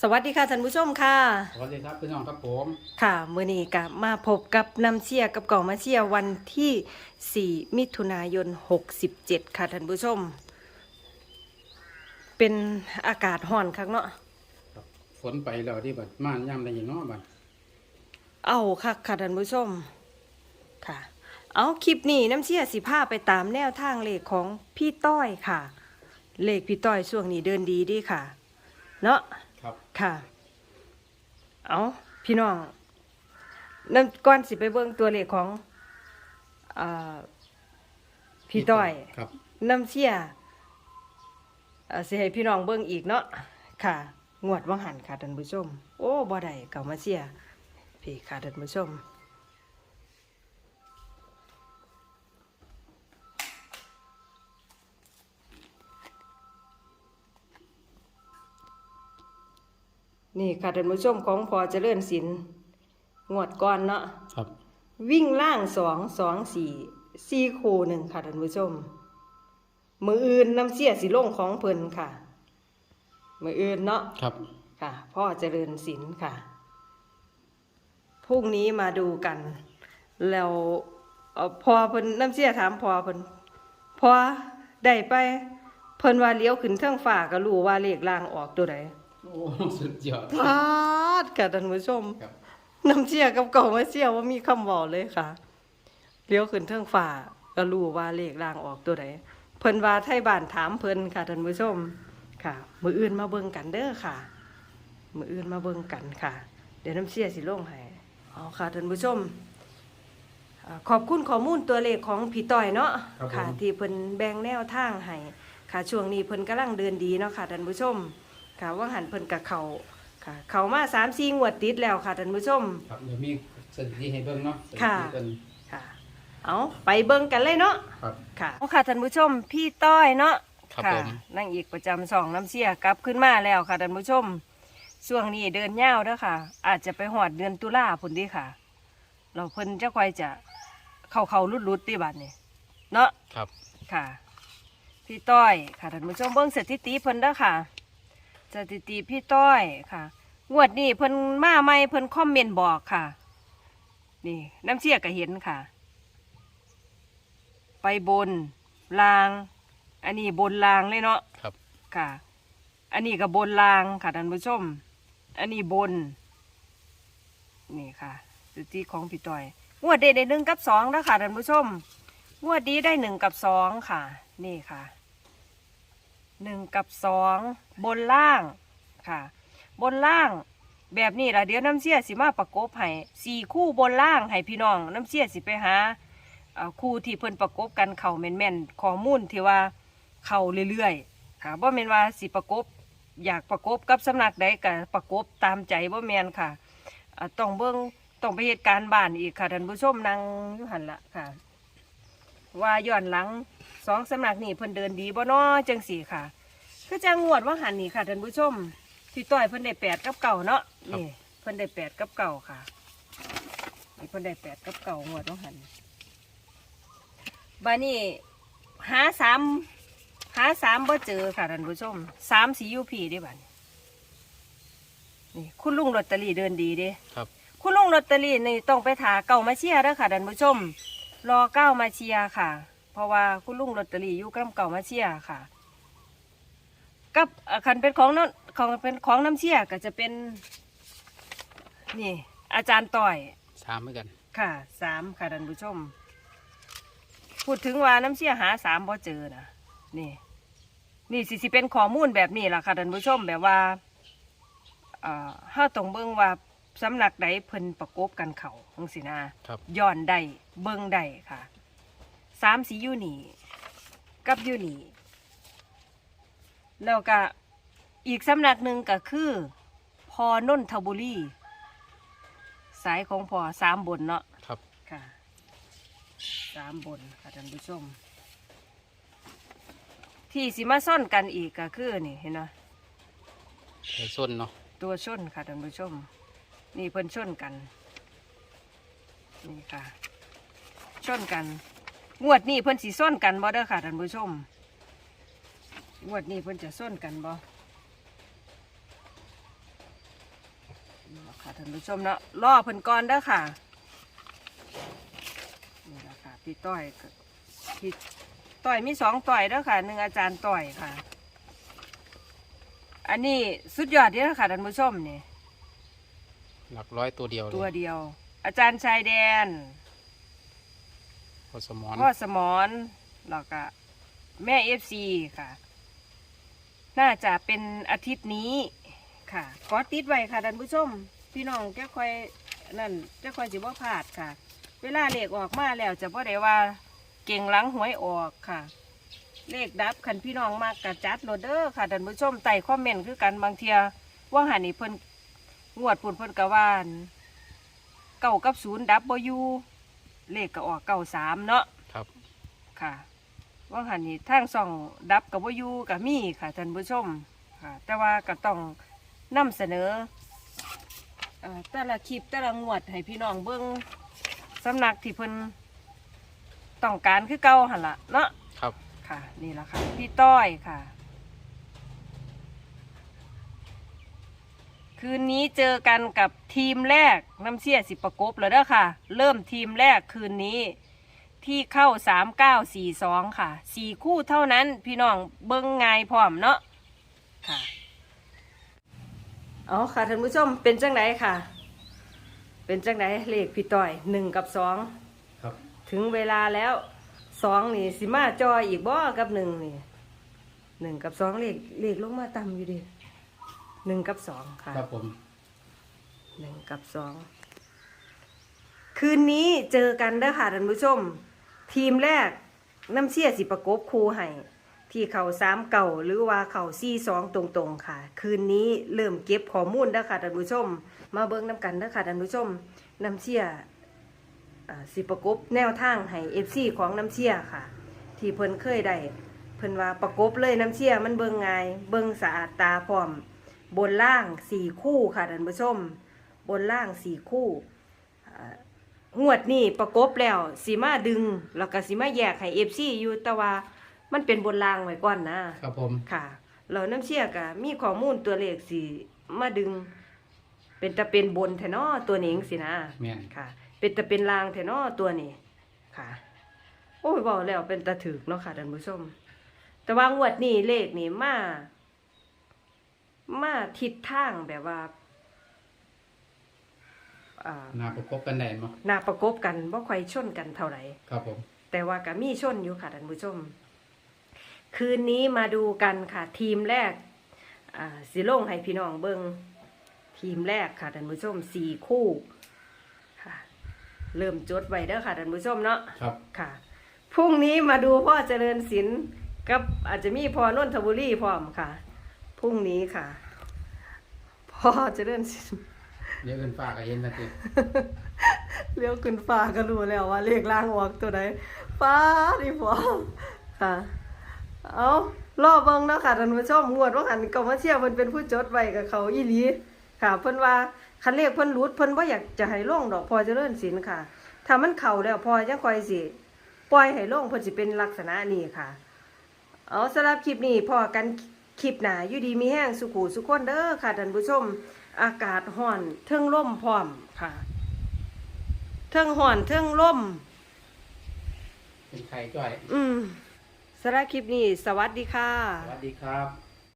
สวัสดีค่ะท่านผู้ชมค่ะ สวัสดีครับพี่น้องครับผม ค่ะมื้อนี้ก็มาพบกับน้ำเชียกับกล่องมาเชียวันที่ 4 มิถุนายน 67 ค่ะท่านผู้ชม เป็นอากาศห่อนคักเนาะครับฝนไปแล้วที่บัดม่านย่ำได้ยินเนาะบัดเอาคักค่ะท่านผู้ชม ค่ะ เอาคลิปนี้น้ำเชียสิพาไปตามแนวทางเลขของพี่ต้อยค่ะ เลขพี่ต้อยช่วงนี้เดินดีเดีค่ะ เนาะ ครับ ค่ะ เอาพี่น้องนั่นก่อนสิไปเบิ่งตัวเลขของอาพี่ต้อยครับน้ำเชี่ยเอ่อสิให้พี่น้องเบิ่งอีกเนาะค่ะ งวดว่างหันค่ะท่านผู้ชม โอ้บ่ได้เก่ามาเชี่ยพี่ค่ะท่านผู้ชม นี่ค่ะท่านผู้ชมของพอเจริญศิลป์งวดก่อนเนาะครับ วิ่งล่างสองสองสี่สี่คูหนึ่งค่ะท่านผู้ชม มืออื่นน้ำเสียสิลงของเพิ่นค่ะ มืออื่นเนาะครับ ค่ะ พ่อเจริญศิลป์ค่ะพรุ่งนี้มาดูกัน แล้วเอ่อพอเพิ่นน้ำเสียถามพอเพิ่นพอได้ไป เพิ่นว่าเลี้ยวขึ้นเทิงฟ้าก็รู้ว่าเลขล่างออกตัวใด โอ้สุดยอด พลาดค่ะท่านผู้ชม ครับ น้ำเชี่ยกับเก่ามาเชี่ยว่ามีคำบอกเลยค่ะเลี้ยวขึ้นเทิงฝ่าก็รู้ว่าเลขล่างออกตัวไหนเพิ่นว่าไทยบ้านถามเพิ่นค่ะท่านผู้ชมค่ะ มืออื่นมาเบิ่งกันเด้อค่ะ มืออื่นมาเบิ่งกันค่ะ เดี๋ยวน้ำเชี่ยสิลงให้เอาค่ะท่านผู้ชมอ่าขอบคุณข้อมูลตัวเลขของพี่ต้อยเนาะครับผม ค่ะ ที่เพิ่นแบ่งแนวทางให้ค่ะช่วงนี้เพิ่นกำลังเดินดีเนาะค่ะท่านผู้ชม ค่ะว่าหันเพิ่นกับเขาค่ะ เขามาสามสี่งวดติดแล้วค่ะท่านผู้ชม ครับเดี๋ยวมีสถิติให้เบิ่งเนาะสถิค่ะติเพิ่น ค่ะ เอาไปเบิ่งกันเลยเนาะครับ ค่ะเอาค่ะท่านผู้ชมพี่ต้อยเนาะครับค่ะผม นั่งอีกประจำสองน้ำเสียกลับขึ้นมาแล้วค่ะท่านผู้ชมช่วงนี้เดินยาวเด้อค่ะ อาจจะไปหอดเดือนตุลาพุ่นเดีค่ะ เราเพิ่นจะคอยจะเข้าเขาลุดลุดๆที่บัดนี่เนาะ ครับ ค่ะ พี่ต้อยค่ะท่านผู้ชมเบิ่งสถิติเพิ่นเด้อค่ะ สถิติพี่ต้อยค่ะงวดนี้เพิ่นมาใหม่เพิ่นคอมเมนต์บอกค่ะ นี่น้ำเสียก็เห็นค่ะ ไปบนลาง อันนี้บนลางเลยเนาะครับ ค่ะ อันนี้ก็บนลางค่ะท่านผู้ชม อันนี้บน นี่ค่ะสถิติของพี่ต้อยงวดเดได้หนึ่งกับสองแล้วค่ะท่านผู้ชมงวดนี้ได้หนึ่งกับสองค่ะ นี่ค่ะ หนึ่งกับสองบนล่างค่ะ บนล่างแบบนี้ล่ะเดี๋ยวน้ำเสียสิมาประกบให้สี่คู่บนล่างให้พี่น้องน้ำเสียสิไปหาคู่ที่เพิ่นประกบกันเข่าแม่นๆข้อมูลที่ว่าเข่าเรื่อยๆค่ะบ่แม่นว่าสิประกบอยากประกบกับสำนักใดก็ประกบตามใจบ่แม่นค่ะต้องเบิ่งต้องไปเหตุการณ์บ้านอีกค่ะท่านผู้ชมนั่งอยู่หันละค่ะ ว่าย้อนหลัง สองสำนักนี่เพิ่นเดินดีบ่น้อจังสี่ค่ะ คือจังงวดว่าหันนี่ค่ะท่านผู้ชมที่ต้อยเพิ่นได้แปดกับเก่าเนาะนี่ เพิ่นได้แปดกับเก่าค่ะนี่เพิ่นได้แปดกับเก่างวดว่าหันบานี่หาสามหาสามบ่เจอค่ะท่านผู้ชมสามสียูพีได้บัดนี้นี่คุณลุงลอตเตอรี่เดินดีเด้ครับ คุณลุงลอตเตอรี่นี่ต้องไปถาเก่ามาเชียร์เด้อค่ะท่านผู้ชม รอเก้ามาเชียร์ค่ะ เพราะว่าคุณลุงลอตเตอรี่อยู่กับเก่ามาเชียร์ค่ะ กับเอ่อคันเป็นของน้ำของเป็นของน้ำเชียร์ก็จะเป็น นี่ อาจารย์ต่อยสามเหมือนกัน ค่ะสามค่ะท่านผู้ชม พูดถึงว่าน้ำเชียร์หาสามพอเจอนะนี่ นี่สิสิเป็นข้อมูลแบบนี้ล่ะค่ะท่านผู้ชมแบบว่าเอ่อห้าตรงเบิ้งว่าสำนักใดเพิ่นประกบกันเขาจังสินะครับย้อนได้เบิ่งได้ค่ะ สามสียูนี่กับยูนี่แล้วก็อีกสำนักหนึ่งก็คือพอนนทบุรีสายของพอสามบนเนาะครับค่ะสามบนค่ะท่านผู้ชม ที่สิมาซ่อนกันอีกก็คือนี่เห็นไหมไปส้นเนาะตัวชนค่ะท่านผู้ชม นี่เพิ่นชนกัน นี่ค่ะชนกัน งวดนี้เพิ่นสีส้นกันบ่เด้อค่ะท่านผู้ชมงวดนี้เพิ่นจะส้นกันบ่ค่ะท่านผู้ชมเนาะรอเพิ่นก่อนเด้อค่ะนี่แหละค่ะพี่ต้อยก็พี่ต้อยมีสองต้อยเด้อค่ะหนึ่งอาจารย์ต้อยค่ะ อันนี้สุดยอดเด้อค่ะท่านผู้ชมนี่หลักร้อยตัวเดียวเลตัวยเดียว อาจารย์ชายแดนพ อสมอนพ่อสมอนแล้วก็แม่เอฟซีค่ะ น่าจะเป็นอาทิตย์นี้ค่ะก็ติดไว้ค่ะท่านผู้ชม พี่น้องจะคอยนั่นจะคอยสิบ่พลาดค่ะ เวลาเลขออกมาแล้วจะบ่ได้ว่าเก่งหลังหวยออกค่ะ เลขดับคันพี่น้องมากกระจัดโนเด้อค่ะท่านผู้ชมไต่คอมเมนต์คือกันบางเทียว่าหันนี่เพิ่นงวดปุ่นเพิ่นกะว่านเก้ากับศูนย์ดับบ่อยู่ เลขก็ออกเก้าสามเนาะครับ ค่ะ ว่าหันนี่ทางส่องดับกับว่าอยู่กับมีค่ะท่านผู้ชมค่ะ แต่ว่าก็ต้องนำเสนอเอ่อแต่ละคลิปแต่ละงวดให้พี่น้องเบิ้งสำนักที่เพิ่นต้องการคือเก่าหันละเนาะครับ ค่ะ นี่แหละค่ะ พี่ต้อยค่ะ คืนนี้เจอกันกับทีมแรกน้ำเชี่ยสิประกบแล้วเด้อค่ะ เริ่มทีมแรกคืนนี้ ที่เข้าสามเก้าสี่สองค่ะสี่คู่เท่านั้นพี่น้องเบิ้งไงายพร้อมเนาะค่ะเอาค่ะท่านผู้ชมเป็นจังไหนค่ะ เป็นจังไหนเลขพี่ต้อยหนึ่งกับสองครับ ถึงเวลาแล้วสองนี่สิมาจอยอีกบ่กับหนึ่งนี่หนึ่งกับสองเลขเลขลงมาต่ำอยู่ดิ หนึ่งกับสองค่ะครับผมหนึ่งกับสองคืนนี้เจอกันเด้อค่ะท่านผู้ชม ทีมแรกน้ำเชี่ยสิประกบครูให้ที่เขาสามเก่าหรือว่าเขาซี่สองตรงๆค่ะ คืนนี้เริ่มเก็บข้อมูลเด้อค่ะท่านผู้ชม มาเบิ้งน้ำกันเด้อค่ะท่านผู้ชมน้ำเชี่ยอ่าสิประกบแนวทางให้เอฟซีของน้ำเชี่ยค่ะ ที่เพิ่นเคยได้เพิ่นว่าประกบเลยน้ำเชี่ยมันเบิ่งง่ายเบิ่งสะอาดตาพร้อม บนล่างสี่คู่ค่ะท่านผู้ชม บนล่างสี่คู่อ่างวดนี้ประกบแล้วสีมาดึง แล้วก็สีมาแยกให้เอฟซีอยู่แต่ว่ามันเป็นบนล่างไว้ก่อนนะครับผมค่ะเราน้ำเชี่ยกะมีข้อมูลตัวเลขสีมาดึง เป็นตะเป็นบนแทนอตัวนี้สินะแม่นค่ะ เป็นตะเป็นลางแทนอตัวนี้ค่ะ โอ้ยบอกแล้วเป็นตะถึกเนาะค่ะท่านผู้ชม แต่ว่างวดนี้เลขนี่มา มาทิศทางแบบว่าอ่านาประกบกันได้มั้หนาประกบกันบ่ค่อยชนกันเท่าไหร่ ครับผม แต่ว่าก็มีชนอยู่ค่ะท่านผู้ชม คืนนี้มาดูกันค่ะ ทีมแรกอ่าสิลงให้พี่น้องเบิงทีมแรกค่ะท่านผู้ชมสี่คู่ค่ะ เริ่มจดไว้เด้อค่ะท่านผู้ชมเนาะครับ ค่ะพรุ่งนี้มาดูพ่อเจริญศิลป์กับอาจจะมีพ่อนนทบุรีพร้อมค่ะ พรุ่งนี้ค่ะพ่อเจริญศิลป์เดี๋ยวเอินฟ้าก็เห็นทันทีเลี้ยวขึ้นฟ้าก็รู้แล้วว่าเลขล่างออกตัวไหนฟ้าดิพ่อค่ะ เอารอเบิ่งเนาะค่ะท่านผู้ชมงวดว่าหันก็มาเชียร์เพิ่นเป็นผู้จดไว้กับเขาอีหลีค่ะ เพิ่นว่าคันเลขเพิ่นรูดเพิ่นบ่อยากจะให้ลงดอกพอเจริญศิลป์ค่ะถ้ามันเข้าแล้วพอจังค่อยสิปล่อยให้ลงเพิ่นสิเป็นลักษณะนี้ค่ะ เอาสำหรับคลิปนี้พอกัน คลิปหน้าอยู่ดีมีแห้งสุขูสุขคนเด้อค่ะท่านผู้ชม อากาศร้อนเทิงลมพร้อมค่ะเทิงร้อนเทิงลมเป็นไข่จ้อย อืมสำหรับคลิปนี้ สวัสดีค่ะ สวัสดีครับ